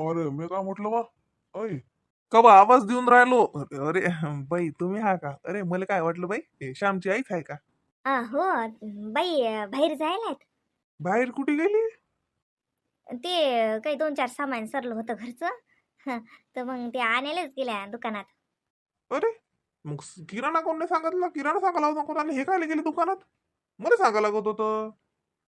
अरे मी काय म्हटलं बा? अय कबा आवाज देऊन राहिलो? अरे बाई तुम्ही हा का? अरे मला काय वाटलं बाई? हे श्यामची आईच आहे का? आ, हो बाई बाहेर जायला बाहेर कुठे गेली? ते काही दोन चार सामान सरलं होतं घरचं. तर मग ते आणायलाच गेल्या दुकानात. अरे मग किराणा कोण नाही सांगितलं? किराणा सांगायला होता कोणाला हे काय गेले दुकानात? मला सांगायला लागत होतं.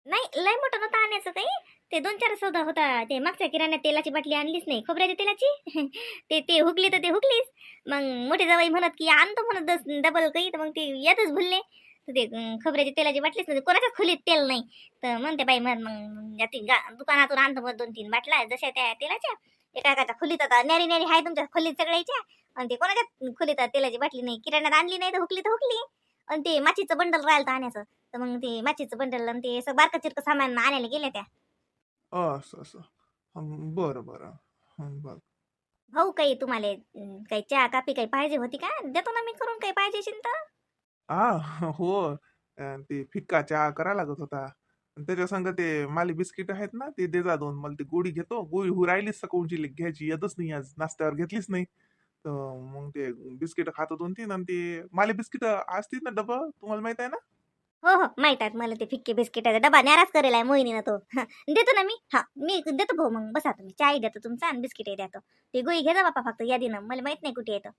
नाही लय मोठं नव्हतं आणायचं काही? ते दोन चार सौदा होता. ते मागच्या किराण्यात तेलाची बाटली आणलीच नाही. खोबऱ्याच्या तेलाची? ते ते हुकली तर ते हुकलीच मग मोठे जावई म्हणत की आणतो म्हणत डबल काही तर मग ते यातच भुलले. तर ते खोबऱ्याच्या खोबऱ्याची तेलाची बाटलीच नाही. कोणाच्या खोलीत तेल नाही. तर म्हणते बाई म्हणत मग या ती गा- दुकानातून आणतो मग दोन तीन बाटला जशा त्या तेलाच्या. एका एकाच्या खोलीत आता न्यारी न्यारी आहे तुमच्या खोलीत सगळ्याच्या. आणि ते कोणाच्या खोलीत तेलाची बाटली नाही. किराण्यात आणली नाही तर हुकली तर हुकली आणि ते माचीचं बंडल राहिलं तर आणायचं. तर मग ते माचीचं बंडल आणि ते असं बारकं चिरकं सामान आणायला गेल्या त्या. असं असं. हं, बरं बरं. हं, बरं. भाऊ काही तुम्हाला अं, काही चहा कापी काही पाहिजे होती का? देतो ना मी करून काही पाहिजे असेल तर. हा हो. अं, ते फिक्का चहा करायला लागत होता. त्याच्या संग ते माली बिस्किट आहेत ना ते दे जा दोन. मला ते गोळी घेतो. गोळी हु राहिलीच सकाळची घ्यायची. येतच नाही आज. नाश्त्यावर घेतलीच नाही. तर मग ते बिस्किट खातो दोन तीन आणि ते माली बिस्किट असतील ना डबा तुम्हाला माहीत आहे ना? हो हो. माहीत आहेत मला ते फिक्के बिस्किटाचा डबा न्याराच करेल आहे मोहिनीनं तो. देतो ना मी? हा मी देतो भाऊ मग. बसा तुम्ही. चाय देतो तुमचा आणि बिस्किटही देतो. ते गोळी घे जा बापा फक्त यादीनं मला माहीत नाही कुठे येतं.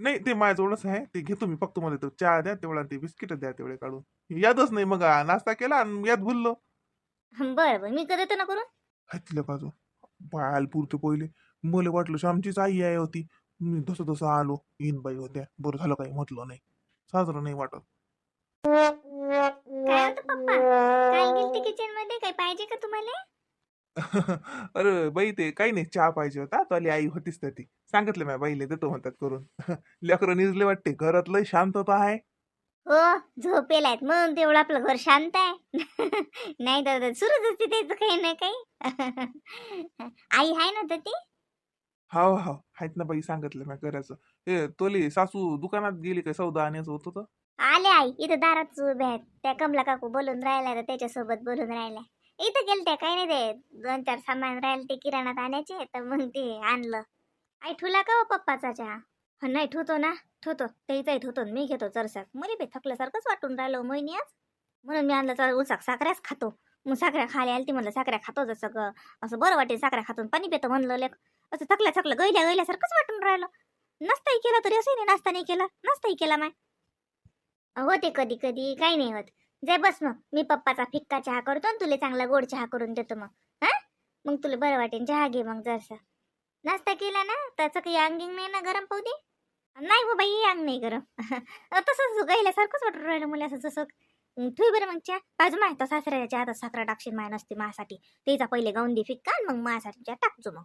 नाही ते माझ्याजवळच आहे. ते घेतो मी फक्त मला तो चहा द्या तेवढा ते बिस्किट द्या तेवढे काढून. यादच नाही मग. नाश्ता केला आणि याद भुललो. बरं बरं. मी का देतो ना करून? हातल्या बाजू. बाल पुरते पहिले. मला वाटलं श्यामचीच आई आहे होती. मी तसं तसं आलो. येईन बाई होत्या. बरं झालं काही म्हटलं नाही. साजरं नाही वाटत. काय होतं पप्पा? काय गेलते किचनमध्ये? काही पाहिजे का तुम्हाला? अरे बाई ते काही नाही चहा पाहिजे होता. तो आली आई होतीच तर ती. सांगितलं मी बाईले देतो म्हणतात करून. लेकरं निजले वाटते. घरात लय शांतता आहे. हो झोपेल आहेत म्हणून तेवढं आपलं घर शांत आहे. नाही तर सुरूच असते त्याचं काही ना काही. आई आहे ना तर ती? हाव हाव. आहेत ना बाई सांगितलं मी करायचं. हे तोली सासू दुकानात गेली काय? सौदा आणायचं होतं तर? आले आई इथं दारात उभे आहेत. त्या कमला काकू बोलून राहिल्या तर त्याच्यासोबत बोलून राहिल्या. इथं गेलत्या काही नाही ते दोन चार सामान राहिले ते किराणात आणायचे तर मग ते आणलं. आई ठुला का हो पप्पाचा चहा हा, नाही ठुतो ना ठेवतो ते ठुतो ठेवतो मी घेतो चरसाक. मला बी थकल्यासारखंच वाटून राहिलो मोहिनी आज. म्हणून मी आणलं तर उसाक साखऱ्याच खातो. मग साखऱ्या खाली आली ती म्हणलं साखऱ्या खातो जसं ग- असं बरं वाटेल साखऱ्या खातून पाणी पेतो म्हणलं लेख असं थकल्या थकलं गैल्या गैल्यासारखंच वाटून राहिलं. नाश्ताही केला तरी असंही नाही नाश्ता नाही केला नाश्ताही केला माय. होते कधी कधी काही नाही होत. जाय बस मग. मी पप्पाचा फिक्का चहा करतो आणि तुला चांगला गोड चहा करून देतो मग. हा? मग तुला बरं वाटेल. चहा घे मग जरसा. नाश्ता केला ना? त्याचं काही अंगिंग नाही ना गरम पाहू दे नाही हो बाई अंग नाही गरम. तसंच गायल्यासारखंच वाटून राहिलं मला असं जसं. अं, बरं मग चहा. बाजू माय तर सासऱ्याच्या आता साखरा टाकशील माय नसते माझ्यासाठी तिचा पहिले गाऊन दे फिक्का आणि मग माझ्यासाठी चहा टाकतो मग.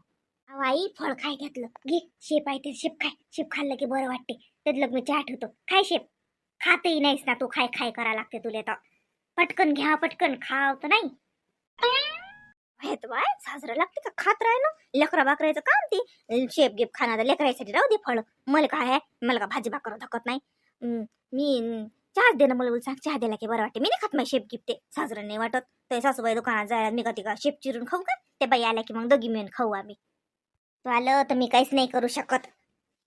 अहो, आई फळ खाय घातलं घे शेप आहे ते. शेप खाय. शेप खाल्लं की बरं वाटते. त्यातलं मी चहा ठेवतो. खाय शेप. खातही नाहीस ना तू खाय खाय करा लागते तुला तर. पटकन घ्या पटकन खाव तर नाही. बाय साजरं लागते का? खात ना. लेकरा बाकरायचं काम ती. शेप गिप खाणार तर लेकरायसाठी राहू दे फळ. मला काय आहे? मला का भाजी भाकर धकत नाही. मी चहा चहाच दे ना मला सांग चहा द्यायला की बरं वाटते. मी नाही खात माझी शेप गिप ते. साजरं नाही वाटत. ते सासूबाई दुकानात जायला मी का ती का शेप चिरून खाऊ का? ते बाई आल्या की मग दोघी मिळून खाऊ आम्ही. तो आलं तर मी काहीच नाही करू शकत.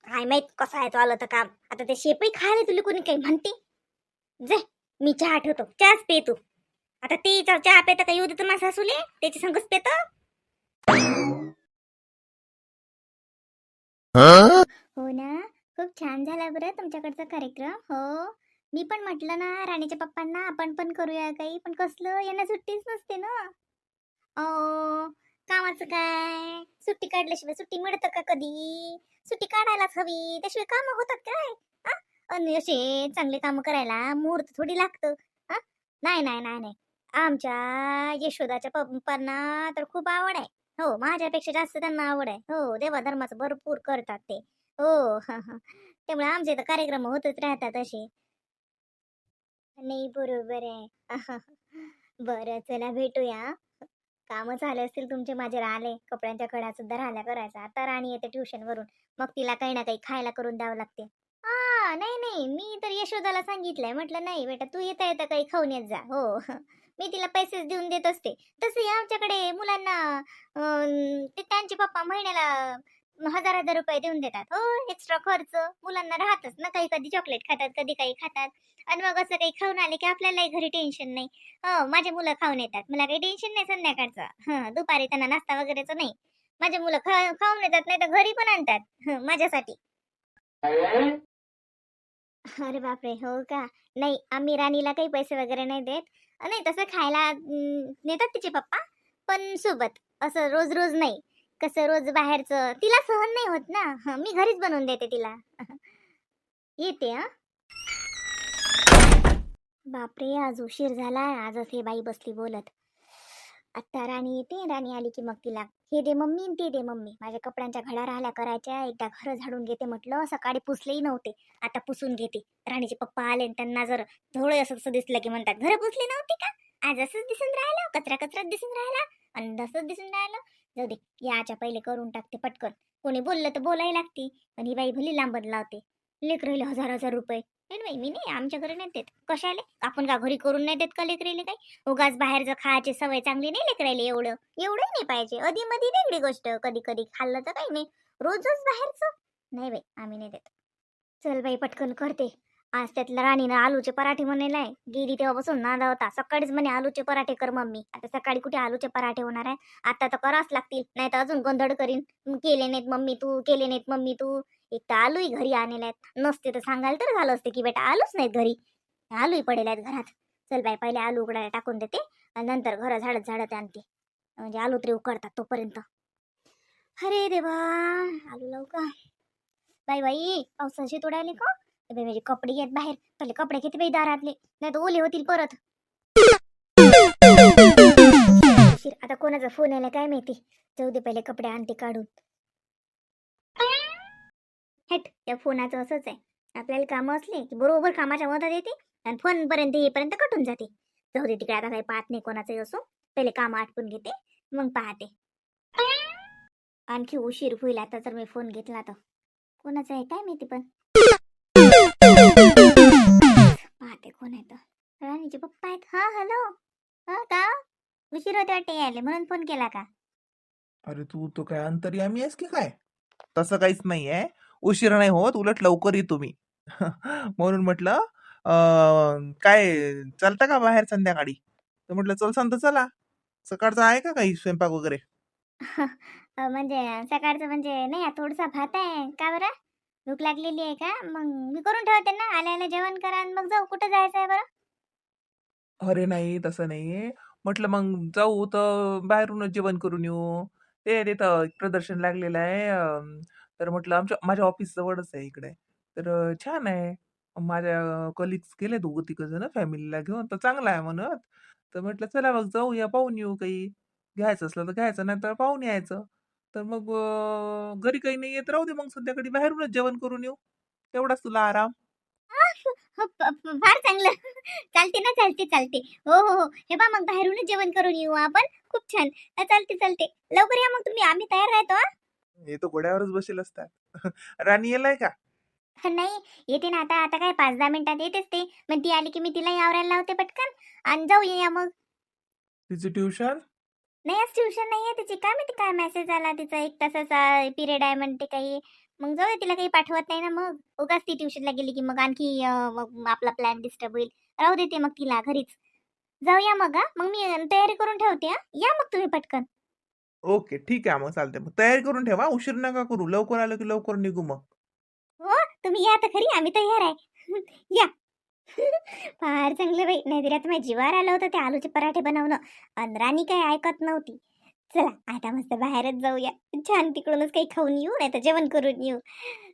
काय माहीत कसं आहे तो आलं तर काम. आता ते शेपही खायला तुला कोणी काही म्हणते? जे मी चहा ठेवतो. चहाच पे तू. आता ते चहा पेता का? येऊ देतो माझ्या सासूले. त्याची संगच पेत. हो? ना? खूप छान झाला बरं तुमच्याकडचा कार्यक्रम. हो. मी पण म्हटलं ना राणीच्या पप्पांना आपण पण करूया काही. पण कसलं? यांना सुट्टीच नसते ना. कामाचं काय? सुट्टी काढल्याशिवाय सुट्टी मिळतं का कधी? सुट्टी काढायलाच हवी त्याशिवाय कामं होतात काय? हा? आणि असे चांगले काम करायला मुहूर्त थोडी लागतं. हा नाही नाही नाही नाही. आमच्या यशोदाच्या पप्पांना तर खूप आवड आहे. हो माझ्यापेक्षा जास्त त्यांना आवड आहे. हो देवा धर्माचं भरपूर करतात ते. हो त्यामुळे आमचे तर कार्यक्रम होतच राहतात असे. नाही बरोबर आहे. बरं चला भेटूया कामं झाले असतील तुमचे माझे राहिले कपड्यांच्या कड्या सुद्धा राहिल्या करायचा आता राणी येते ट्युशन वरून. मग तिला काही ना काही खायला करून द्यावं लागते. हा नाही नाही मी तर यशोदाला सांगितलंय. म्हटलं नाही बेटा तू येता येता काही खाऊन येत जा. हो. मी तिला पैसेच देऊन देत असते. तसे आमच्याकडे मुलांना अं, ते त्यांचे पप्पा महिन्याला हजार हजार रुपये देऊन देतात. हो एक्स्ट्रा खर्च. मुलांना राहतच ना काही कधी चॉकलेट खातात कधी काही खातात. आणि मग असं काही खाऊन आले की आपल्यालाही घरी टेन्शन नाही. हो माझे मुलं खाऊन येतात. मला काही टेन्शन नाही संध्याकाळचं. हं दुपारी त्यांना नाश्ता वगैरेचं नाही. माझे मुलं खा खाऊन येतात नाही तर घरी पण आणतात. हं, माझ्यासाठी. अरे बापरे हो का? नाही आम्ही राणीला काही पैसे वगैरे नाही देत. नाही तसं खायला नेतात तिचे पप्पा पण सोबत. असं रोज रोज नाही. कसं रोज बाहेरचं? तिला सहन नाही होत ना. मी घरीच बनवून देते तिला. येते हा. बापरे आज उशीर झाला आजच हे बाई बसली बोलत. आत्ता राणी येते. राणी आली की मग तिला हे दे मम्मी ते दे मम्मी. माझ्या कपड्यांच्या घड्या राहिल्या करायच्या. एकदा घर झाडून घेते म्हटलं. सकाळी पुसलेही नव्हते. आता पुसून घेते. राणीचे पप्पा आले आणि त्यांना जर थोडं असं असं दिसलं की म्हणतात घर पुसले नव्हते का? आज असंच दिसून राहिलं? कचरा कचराच दिसून राहिला? आणि असंच दिसून राहिलं? जाऊ दे याच्या पहिले करून टाकते पटकन. कोणी बोललं तर बोलायला लागते पण ही बाई भली लांबत लावते. लेकरेले हजार हजार रुपये. बाई नाही मी नाही आमच्या घरी नाही देत. कशाले? आपण का घरी करून नाही देत का लेकरेले काही? उगाच बाहेरचं खायची सवय चांगली नाही लेकरायले एवढं. एवढंही नाही पाहिजे. अधी मध्ये वेगळी गोष्ट कधी कधी खाल्लं तर काही नाही. रोजच बाहेरचं. नाही बाई आम्ही नाही देत. चल बाई पटकन करते. आज त्यातल्या राणीनं आलूचे पराठे म्हणायला आहे. गेली तेव्हापासून नादा होता सकाळीच म्हणे आलूचे पराठे कर मम्मी. आता सकाळी कुठे आलूचे पराठे होणार आहे? आता तर करावंच लागतील. नाही तर अजून गोंधळ करीन. केले नाहीत मम्मी तू केले नाहीत मम्मी तू. एक तर आलूही घरी आणले आहेत. नसते तर सांगायला तर झालं असते की बेटा आलूच नाहीत घरी. आलूही पडेल आहेत घरात. चल बाई पहिले आलू उकडायला टाकून देते आणि नंतर घर झाडत झाडत आणते. म्हणजे आलू तरी उकडतात तोपर्यंत. अरे देवा आलू लावू का? बाई बाई पावसाची तोडायले का? ए माझे कपडे घेत बाहेर. पहिले कपडे किती बाई दारातले. नाही तर ओले होतील परत. उशीर. आता कोणाचा फोन आला काय माहिती? जाऊ दे पहिले कपडे आणते काढून. हेट त्या फोनाचं असंच आहे. आपल्याला कामं असले की बरोबर कामाच्या मदत येते आणि फोन पर्यंत येईपर्यंत कटून जाते. जाऊ दे तिकडे आता काही पाहत नाही कोणाचंही असो. पहिले काम आटपून घेते मग पाहते. आणखी उशीर होईल आता जर मी फोन घेतला तर. कोणाचा आहे काय माहिती पण. पाहते कोण आहे तर. राणीचे पप्पा आहेत. हा हॅलो हा का? उशीर होते वाटते यायले. म्हणून फोन केला का? अरे तू तो काय अंतर्यामी आहेस की काय? तसं काहीच नाही आहे उशीर नाही होत. उलट लवकर येतो मी म्हणून म्हटलं अं, काय चालतं का बाहेर संध्याकाळी? तर म्हटलं चल सांग तर चला. सकाळचं आहे का काही स्वयंपाक वगैरे? अ, म्हणजे सकाळचं म्हणजे नाही थोडासा भात आहे. का बरं? भूक लागलेली आहे का? मग मी करून ठेवते ना आल्या आल्या जेवण करा आणि मग जाऊ. कुठं जायचं आहे बरं? अरे नाही तसं नाही म्हटलं मग जाऊ तर बाहेरूनच जेवण करून येऊ. ते तिथं एक प्रदर्शन लागलेलं आहे. अं, तर म्हटलं आमच्या माझ्या ऑफिस जवळच आहे इकडे. तर अं, छान आहे. माझ्या कलिग्स गेले दोघं तिघं जण फॅमिलीला घेऊन. तर चांगला आहे म्हणत. तर म्हटलं चला मग जाऊया पाहून येऊ काही. घ्यायचं असलं तर घ्यायचं नाही तर पाहून यायचं. तर मग घरी काही नाही येत राहू दे मग संध्याकाळी बाहेरूनच जेवण करून येऊ. तेवढाच तुला आराम. हो, फार चांगलं. चालते ना चालते चालते. हो हो हो. हे बा मग बाहेरूनच जेवण करून येऊ आपण. खूप छान. चालते चालते. लवकर या मग तुम्ही. आम्ही तयार राहतो हा. तर घोड्यावरच बसेल असतात राणी येलाय का? नाही. येते ना आता. आता काय पाच दहा मिनिटात येतेच ते. मग ती आली की मी तिला आवरायला लावते पटकन. आणि जाऊया मग. तिची ट्युशन? नाही आज ट्युशन नाही आहे तिची. काय माहिती काय मेसेज आला तिचा? एक तासाचा पिरियड आहे म्हणते काही. मग जाऊ दे, तिला काही पाठवत नाही ना मग. उगाच ती ट्युशनला गेली की मग आणखी मग आपला प्लॅन डिस्टर्ब होईल. राहू देते मग तिला घरीच. जाऊया मग हा. मग मी तयारी करून ठेवते हा. या मग तुम्ही पटकन. ओके ठीक आहे मग चालते मग तयारी करून ठेवा उशीर नका करू. लवकर आलं की लवकर निघू मग. हो तुम्ही या तर खरी आम्ही तयार आहे. या. फार चांगलं बाई. नाहीतरी आता माझ्या जीवावर आलं होतं ते आलूचे पराठे बनवणं. अंदरानी काही ऐकत नव्हती. चला आता मस्त बाहेरच जाऊया. छान तिकडूनच काही खाऊन येऊ नाही तर जेवण करून येऊ.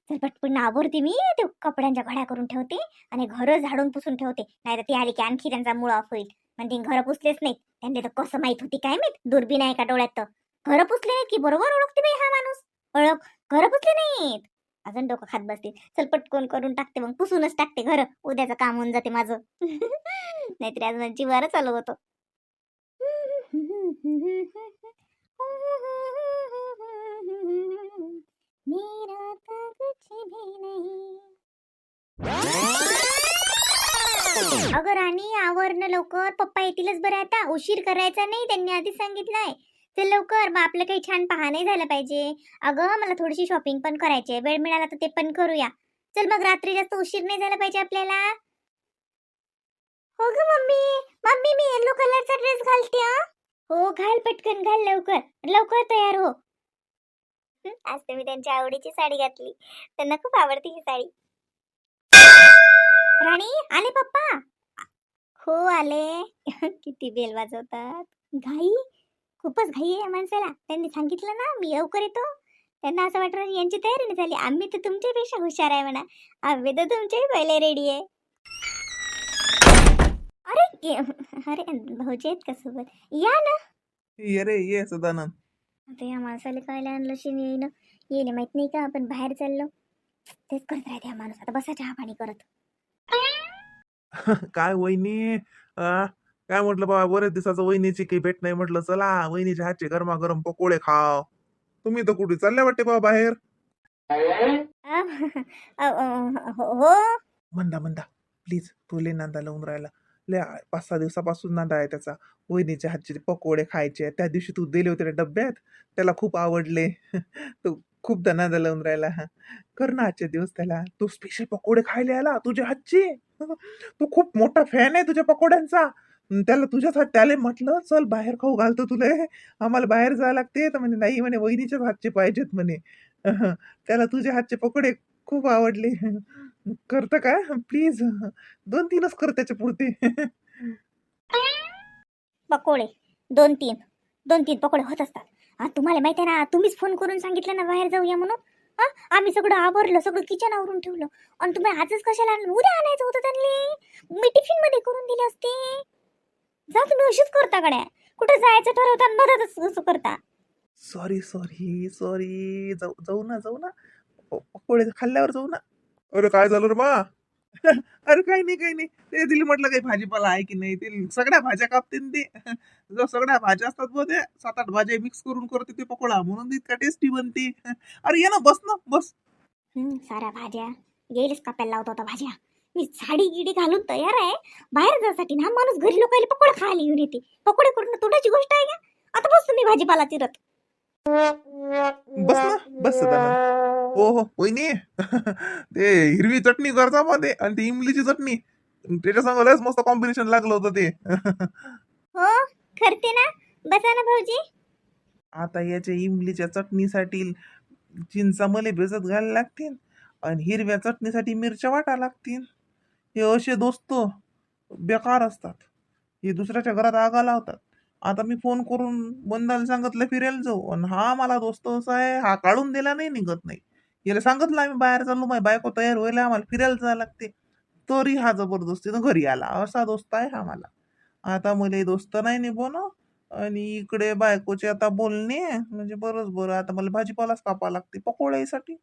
चल पटपट आवरते मी ते कपड्यांच्या घड्या करून ठेवते आणि घरं झाडून पुसून ठेवते. नाही तर ती आली की आणखी त्यांचा मूळ ऑफ होईल म्हणजे घरं पुसलेच नाहीत. त्यांनी तर कसं माहीत होती काय माहीत? दुर्बीन आहे का डोळ्यात तर. घरं पुसले नाहीत की? बरोबर ओळखते बाई हा माणूस. ओळख. घरं पुसले नाहीत. अजून डोकं खात बसतील चल पटकन करून टाकते मग. पुसूनच टाकते घर. उद्याचं काम होऊन जाते माझं. नाहीतरी आज माझी चालू होतं. अगं राणी आवरण लवकर पप्पा येतीलच बरं आता. उशीर करायचा नाही त्यांनी आधीच सांगितलंय. चल लवकर मग आपलं काही छान पहा नाही झालं पाहिजे. अगं मला थोडीशी शॉपिंग पण करायची आहे वेळ मिळाला तर ते पण करूया. चल मग रात्री जास्त उशीर नाही झाला पाहिजे आपल्याला? हो ग मम्मी. मम्मी मी येलो कलरचा ड्रेस घालते हं. हो घाल पटकन घाल लवकर. लवकर तयार हो. हं, आज तर मी त्यांच्या आवडीची साडी घातली. त्यांना खूप आवडते ही साडी. राणी आले पप्पा? हो आले. किती बेल वाजवतात घाई. खूपच घाई आहे या माणसाला. त्यांनी सांगितलं ना मी लवकर येतो. त्यांना असं वाटलं यांची तयारी नाही झाली. आम्ही तर तुमच्यापेक्षा हुशार आहे म्हणा. आम्ही तर तुमच्याही पहिले रेडी आहे. अरे अरे भाऊजी आहेत का सोबत? या ना. ये रे ये सदानंद. आता या माणसाला काय आणलं शिनी येईन येईल माहीत नाही का आपण बाहेर चाललो. तेच करत राहते हा माणूस? आता बसा चहा पाणी करत. काय वहिनी? काय म्हटलं बाबा बरेच दिवसाचं वहिनीची काही भेट नाही म्हटलं चला वहिनीच्या हातचे गरमागरम पकोडे खाव. तुम्ही तर कुठे चालल्या वाटते बाबा बाहेर? आ, अ, अ, हो हो. मंदा मंदा प्लीज तू ले नांदा लावून राहिला. ले आ- पाच सहा दिवसापासून नांदा आहे त्याचा. वहिनीच्या हातचे पकोडे खायचे त्या दिवशी तू दिले होते डब्यात. त्याला खूप आवडले. तो खूपदा नांदा लावून राहिला. कर ना आजचे दिवस त्याला. तू स्पेशल पकोडे खायला आला तुझ्या हातचे. तू खूप मोठा फॅन आहे तुझ्या पकोड्यांचा. त्याला तुझ्याच हात त्याला म्हटलं चल बाहेर खाऊ घालतो तुला. आम्हाला बाहेर जावं लागते. तर म्हणे नाही म्हणे वहिनीच्याच हातचे पाहिजेत म्हणे. त्याला तुझ्या हातचे पकोडे खूप आवडले. करतं का? प्लीज. दोन तीनच कर त्याच्या पुरते. पकोडे. दोन तीन. दोन तीन पकोडे होत असतात. तुम्हाला माहिती आहे ना तुम्हीच फोन करून सांगितलं ना बाहेर जाऊया म्हणून? हा आम्ही सगळं आवरलं सगळं किचन आवरून ठेवलं. आणि तुम्ही आजच कशाला आणलं उद्या आणायचं होतं त्यांनी मी टिफिनमध्ये करून दिले असते. जा तुम्ही अशीच करता गड्या. कुठं जायचं ठरवता आणि मधातच असं करता. सॉरी सॉरी सॉरी जाऊ जाऊ ना जाऊ ना. प- पकोडे खाल्ल्यावर जाऊ ना. अरे काय झालं रे बा? अरे काही नाही काही नाही. ते दिली म्हटलं काही भाजीपाला आहे की नाही ते सगळ्या भाज्या कापते ते. जो सगळ्या भाज्या असतात बघ ते सात आठ भाज्या मिक्स करून करते ते पकोडा. म्हणून ती इतका टेस्टी बनते. अरे ये ना बस ना बस. हं, साऱ्या भाज्या. गेलीच कापायला लावत होता भाज्या? मी साडी गिडी घालून तयार आहे. बाहेर जायसाठी ना माणूस घरी लोकांना पकोडे खायला घेऊन येते. पकोडे करून तोडायची गोष्ट आहे का? आता बस तुम्ही भाजीपाला चिरत बस ना बस हो हो वहिनी. ते हिरवी चटणी करता मध्ये आणि ती इमलीची चटणी. त्याच्या संग लयच मस्त कॉम्बिनेशन लागलं होतं ते. हो करते ना. बसा ना भाऊजी. आता याच्या इमलीच्या चटणीसाठी चिंचा मले भिजत घालायला लागतील आणि हिरव्या चटणीसाठी मिरच्या वाटा लागतील. हे असे दोस्त बेकार असतात. हे दुसऱ्याच्या घरात आगा लावतात. आता मी फोन करून बंदाला सांगितलं फिरायला जाऊ. आणि हा मला दोस्त असा आहे हा काढून दिला नाही निघत नाही. याला सांगितलं आम्ही बाहेर चाललो माझी बायको तयार व्हायला आम्हाला फिरायला जायला लागते. तरी हा जबरदस्तीनं घरी आला. असा दोस्त आहे हा मला. आता मला दोस्त नाही निभवणं आणि इकडे बायकोचे आता बोलणे म्हणजे बरंच बरं. आता मला भाजीपालाच कापावं लागते पकोड्यासाठी.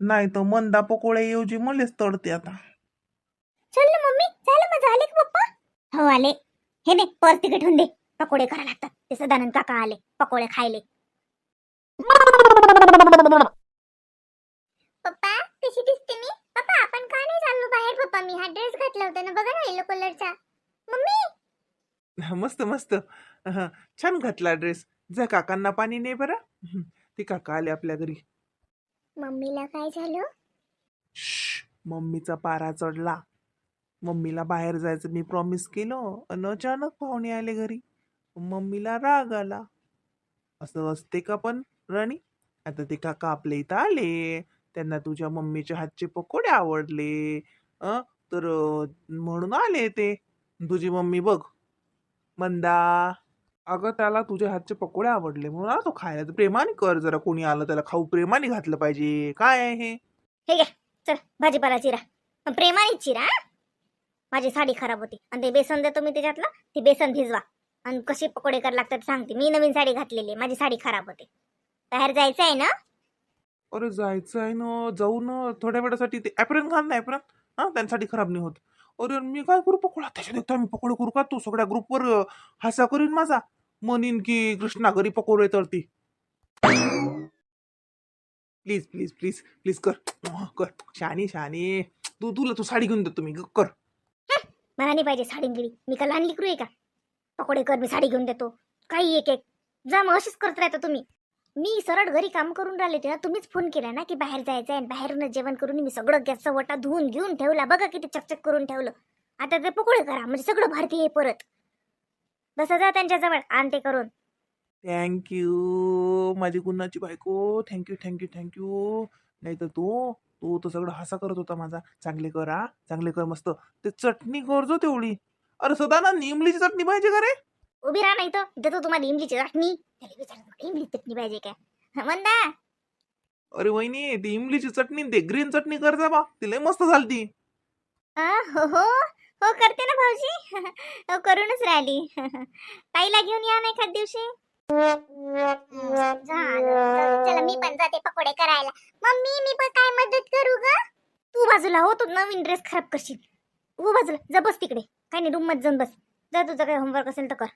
नाही तर मंदा पकोड्याऐवजी मलेच तळते आता. चल ना मम्मी झालं मग झाले का पप्पा? हो आले. हे नाही पर तिकीट होऊन दे. पकोडे करा लागतात. ते सदानंद काका आले पकोडे खायले. पप्पा कशी दिसते मी? पप्पा आपण का नाही चाललो बाहेर? पप्पा मी हा ड्रेस घातला होता ना बघा ना येलो कलरचा मम्मी? मस्त मस्त. छान घातला ड्रेस जा काकांना पाणी नाही बरं. ते काका आले आपल्या घरी. मम्मीला काय झालं? मम्मीचा पारा चढला. मम्मीला बाहेर जायचं. मी प्रॉमिस केलं आणि अचानक पाहुणे आले घरी. मम्मीला राग आला. असं असते का पण राणी? आता ते काका आपल्या इथं आले. त्यांना तुझ्या मम्मीच्या हातचे पकोडे आवडले. अं, तर म्हणून आले ते. तुझी मम्मी बघ. मंदा. अगं त्याला तुझ्या हातचे पकोडे आवडले म्हणून आला तो खायला तर प्रेमाने कर. जरा कोणी आलं त्याला खाऊ प्रेमाने घातलं पाहिजे. काय आहे हे? घ्या. चल भाजीपाला चिरा. प्रेमाने चिरा माझी साडी खराब होती. आणि ते बेसन देतो मी त्याच्यातलं ते बेसन भिजवा. आणि कसे पकोडे कर लागतात सांगते. मी नवीन साडी घातलेली माझी साडी खराब होते. बाहेर जायचं आहे ना? अरे जायचं आहे ना. जाऊ ना. थोड्या वेळासाठी ते ॲप्रन घाल ना ॲप्रन हा त्यांच्यासाठी खराब नाही होत. अरे मी काय करू पकोडा? त्याच्या एकटा मी पकोडे करू का? तू सगळ्या ग्रुपवर हसा करीन माझा. म्हणीन की कृष्णा घरी पकोडे तळती. प्लीज प्लीज प्लीज प्लीज कर. कर. शानी शानी. तू तुला तू साडी घेऊन देतो मी. कर. मला नाही पाहिजे साडी गिडी मी का लहान लिकरू आहे का? पकोडे कर मी साडी घेऊन देतो. काही एक एक. जा मग अशीच करत राहता तुम्ही. मी सरळ घरी काम करून राहिले होते ना तुम्हीच फोन केला ना की बाहेर जायचं आहे बाहेरून जेवण करून मी सगळं गॅसचा वटा धुवून घेऊन ठेवला. बघा किती चकचक करून ठेवलं. आता ते पकोडे करा म्हणजे सगळं भारतीय आहे परत. तसं जा त्यांच्याजवळ आणते करून. थँक्यू माझी गुन्हाची बायको. थँक्यू थँक्यू थँक्यू नाही तर तू तू तर सगळं हसा करत होता माझा. चांगले कर हा? चांगले कर मस्त. ते चटणी कर जो तेवढी. अरे सदा ना निमलीची चटणी पाहिजे का रे? उभी राहा नाही तर देतो तुम्हाला इमलीची चटणी. त्याला विचारतो इमली चटणी पाहिजे काय म्हणता अरे वहिनी ती इमलीची चटणी ते ग्रीन चटणी कर जा बा. ती लय मस्त झालती. आ, हो हो. हो करते ना भाऊजी. हो करूनच राहिली. ताईला घेऊन या ना एखाद दिवशी. झालं. चला मी पण जाते पकोडे करायला. मम्मी मी पण काय मदत करू ग? तू बाजूला हो तू नवीन ड्रेस खराब करशील. हो बाजूला जा बस तिकडे. काही नाही रूममध्ये जाऊन बस. जा तुझं काही होमवर्क असेल तर कर.